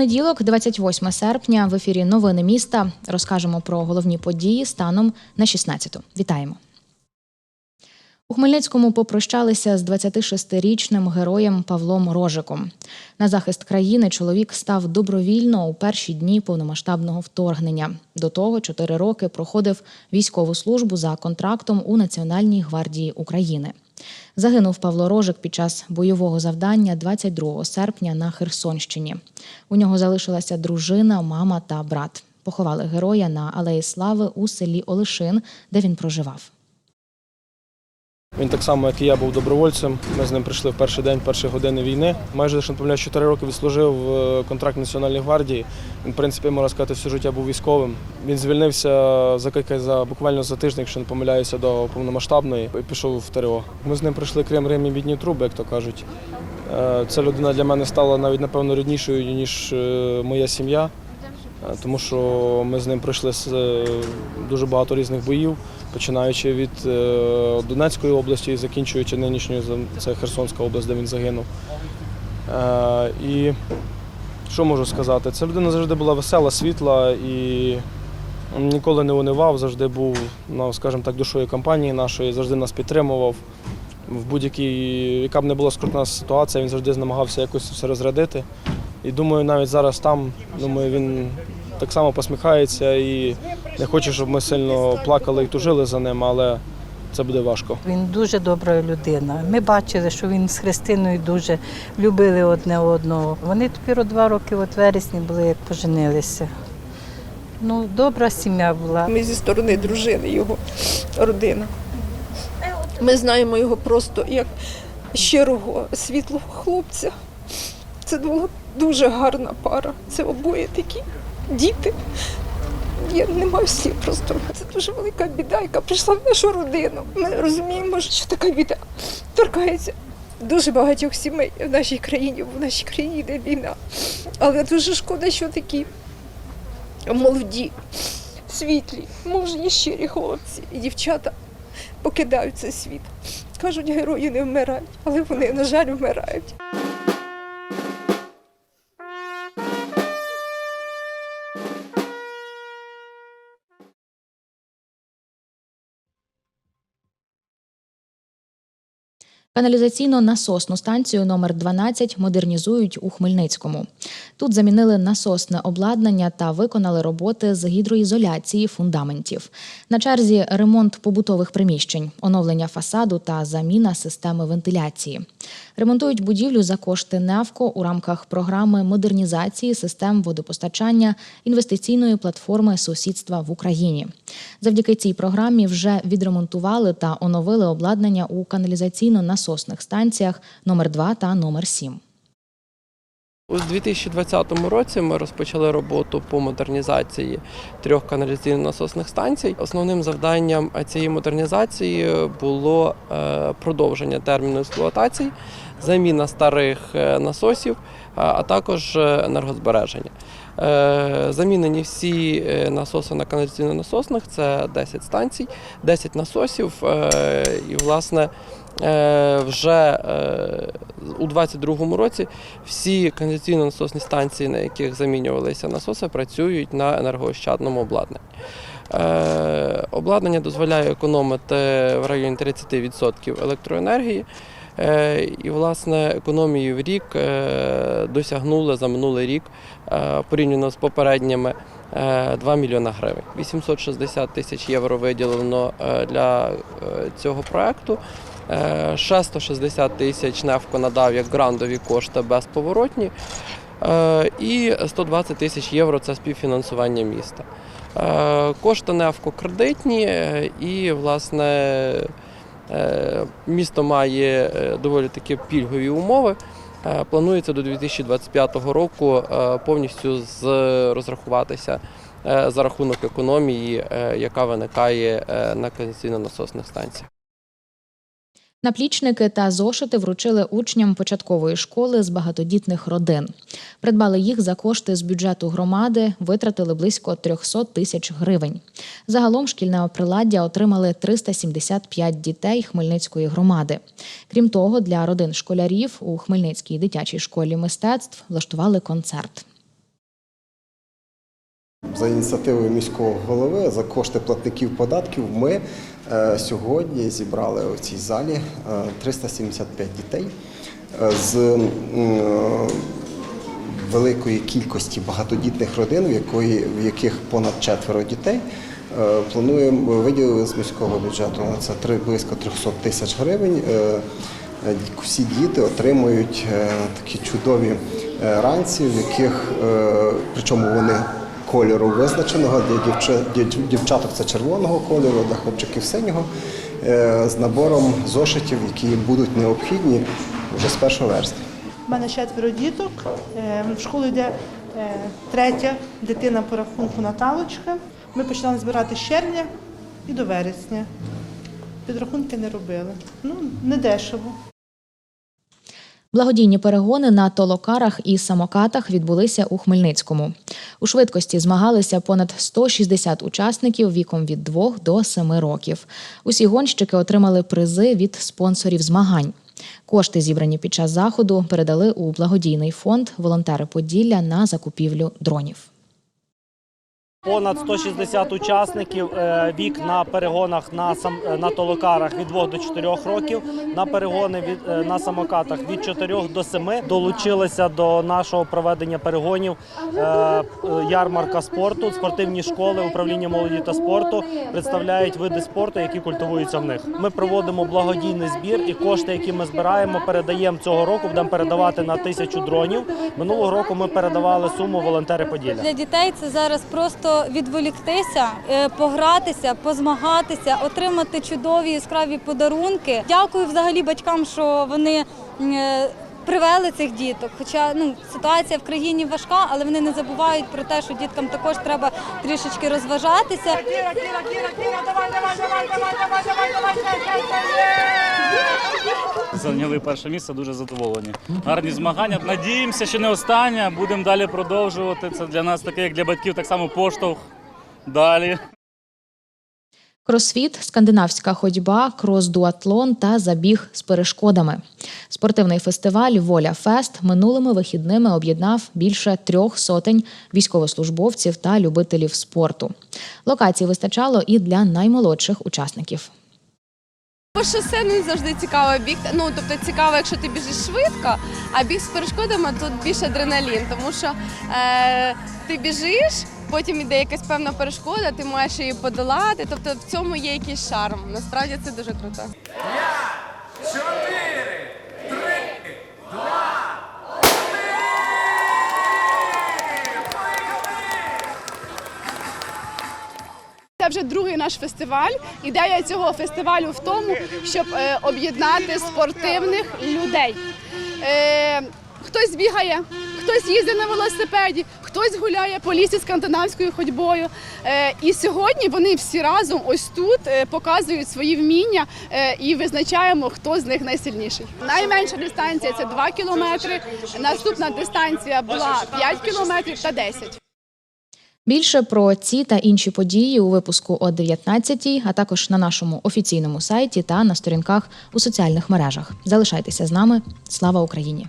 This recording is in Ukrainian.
Понеділок, 28 серпня, в ефірі Новини міста. Розкажемо про головні події станом на 16-ту. Вітаємо. У Хмельницькому попрощалися з 26-річним героєм Павлом Рожиком. На захист країни чоловік став добровільно у перші дні повномасштабного вторгнення. До того чотири роки проходив військову службу за контрактом у Національній гвардії України. Загинув Павло Рожик під час бойового завдання 22 серпня на Херсонщині. У нього залишилася дружина, мама та брат. Поховали героя на Алеї Слави у селі Олешин, де він проживав. Він так само, як і я, був добровольцем. Ми з ним прийшли в перший день, перші години війни. Майже помиляюсь, 4 роки відслужив е, контракт Національної гвардії. Він, в принципі, можна сказати, все життя був військовим. Він звільнився за за буквально за тиждень, якщо не помиляюся, до повномасштабної і пішов в ТРО. Ми з ним пройшли Крим Рим і бідні труби, як то кажуть. Е, Ця людина для мене стала навіть напевно ріднішою, ніж е, моя сім'я. Тому що ми з ним пройшли дуже багато різних боїв, починаючи від е, Донецької області і закінчуючи нинішньою це Херсонська область, де він загинув. Е, І що можу сказати? Ця людина завжди була весела, світла і ніколи не унивав, завжди був, ну, скажімо так, душою компанії нашої, завжди нас підтримував. В будь-якій, яка б не була скрутна ситуація, він завжди намагався якось все розрядити. І думаю, навіть зараз там, думаю, він так само посміхається і не хоче, щоб ми сильно плакали і тужили за ним, але це буде важко. Він дуже добра людина. Ми бачили, що він з Христиною дуже любили одне одного. Вони тепер два роки, от вересні були, як поженилися. Ну, добра сім'я була. Ми зі сторони дружини, його родина. Ми знаємо його просто як щирого, світлого хлопця. Це була дуже гарна пара. Це обоє такі діти. Я не маю слів просто. Це дуже велика біда, яка прийшла в нашу родину. Ми розуміємо, що така біда торкається дуже багатьох сімей в нашій країні, в нашій країні йде війна. Але дуже шкода, що такі молоді, світлі, мужні, щирі хлопці і дівчата покидають цей світ. Кажуть, герої не вмирають, але вони, на жаль, вмирають. Каналізаційно-насосну станцію номер 12 модернізують у Хмельницькому. Тут замінили насосне обладнання та виконали роботи з гідроізоляції фундаментів. На черзі ремонт побутових приміщень, оновлення фасаду та заміна системи вентиляції. Ремонтують будівлю за кошти НЕВКО у рамках програми модернізації систем водопостачання інвестиційної платформи сусідства в Україні. Завдяки цій програмі вже відремонтували та оновили обладнання у каналізаційно-насосних станціях номер 2 та номер 7. У 2020 році ми розпочали роботу по модернізації трьох каналізаційно-насосних станцій. Основним завданням цієї модернізації було е, продовження терміну експлуатації, заміна старих е, насосів, а- також е, енергозбереження. Замінені всі насоси на каналізаційно-насосних, це 10 станцій, 10 насосів. І, власне, вже е, у 2022 році всі каналізаційно-насосні станції, на яких замінювалися насоси, працюють на енергоощадному обладнанні. Е, Обладнання дозволяє економити в районі 30% електроенергії. Е, І, власне, економію в рік е, досягнули за минулий рік е, порівняно з попередніми е, 2 мільйона гривень. 860 тисяч євро виділено е, для е, цього проекту. Е, Ще 160 тисяч НЕФКО надав як грантові кошти безповоротні. Е, І 120 тисяч євро це співфінансування міста. Е, Кошти НЕФКО кредитні і, власне, місто має доволі такі пільгові умови. Планується до 2025 року повністю розрахуватися за рахунок економії, яка виникає на каналізаційно-насосних станціях. Наплічники та зошити вручили учням початкової школи з багатодітних родин. Придбали їх за кошти з бюджету громади, витратили близько 300 тисяч гривень. Загалом шкільне приладдя отримали 375 дітей Хмельницької громади. Крім того, для родин школярів у Хмельницькій дитячій школі мистецтв влаштували концерт. За ініціативою міського голови за кошти платників податків ми е, сьогодні зібрали у цій залі е, 375 дітей е, з е, великої кількості багатодітних родин, в, яких понад четверо дітей. Е, Плануємо виділили з міського бюджету на це близько 300 тисяч гривень. Е, е, Всі діти отримують е, такі чудові е, ранці, в яких е, причому вони кольору визначеного для дівчаток це червоного кольору, для хлопчиків синього, е, з набором зошитів, які будуть необхідні вже з 1 вересня. У мене четверо діток. Е, В школу йде е, третя дитина по рахунку Наталочка. Ми починали збирати з червня і до вересня. Підрахунки не робили. Ну, не дешево. Благодійні перегони на толокарах і самокатах відбулися у Хмельницькому. У швидкості змагалися понад 160 учасників віком від 2 до 7 років. Усі гонщики отримали призи від спонсорів змагань. Кошти, зібрані під час заходу, передали у благодійний фонд волонтери Поділля на закупівлю дронів. Понад 160 учасників е, вік на перегонах на сам е, на толокарах від 2 до 4 років. На перегони від е, на самокатах від 4 до 7 долучилися до нашого проведення перегонів ярмарка спорту, спортивні школи, управління молоді та спорту представляють види спорту, які культивуються в них. Ми проводимо благодійний збір, і кошти, які ми збираємо, передаємо цього року. Будемо передавати на тисячу дронів. Минулого року ми передавали суму волонтери Поділля. Для дітей це зараз просто відволіктися, е, погратися, позмагатися, отримати чудові яскраві подарунки. Дякую взагалі батькам, що вони е, привели цих діток. Хоча ну ситуація в країні важка, але вони не забувають про те, що діткам також треба трішечки розважатися. Зайняли перше місце, дуже задоволені. Гарні змагання. Надіємося, що не останнє. Будемо далі продовжувати. Це для нас таке, як для батьків, так само поштовх. Далі. Кросфіт, скандинавська ходьба, крос-дуатлон та забіг з перешкодами. Спортивний фестиваль Воля Фест минулими вихідними об'єднав більше трьох сотень військовослужбовців та любителів спорту. Локацій вистачало і для наймолодших учасників. По шосе не завжди цікаво бігти. Ну тобто цікаво, якщо ти біжиш швидко, а біг з перешкодами тут більше адреналін, тому що е, ти біжиш, потім іде якась певна перешкода, ти маєш її подолати. Тобто в цьому є якийсь шарм. Насправді це дуже круто. Це вже другий наш фестиваль. Ідея цього фестивалю в тому, щоб е, об'єднати спортивних людей. Е, хтось бігає, хтось їздить на велосипеді, хтось гуляє по лісі скандинавською ходьбою. Е, і сьогодні вони всі разом ось тут е, показують свої вміння е, і визначаємо, хто з них найсильніший. Найменша дистанція це 2 кілометри. Наступна дистанція була 5 кілометрів та 10. Більше про ці та інші події у випуску о 19 а також на нашому офіційному сайті та на сторінках у соціальних мережах. Залишайтеся з нами. Слава Україні!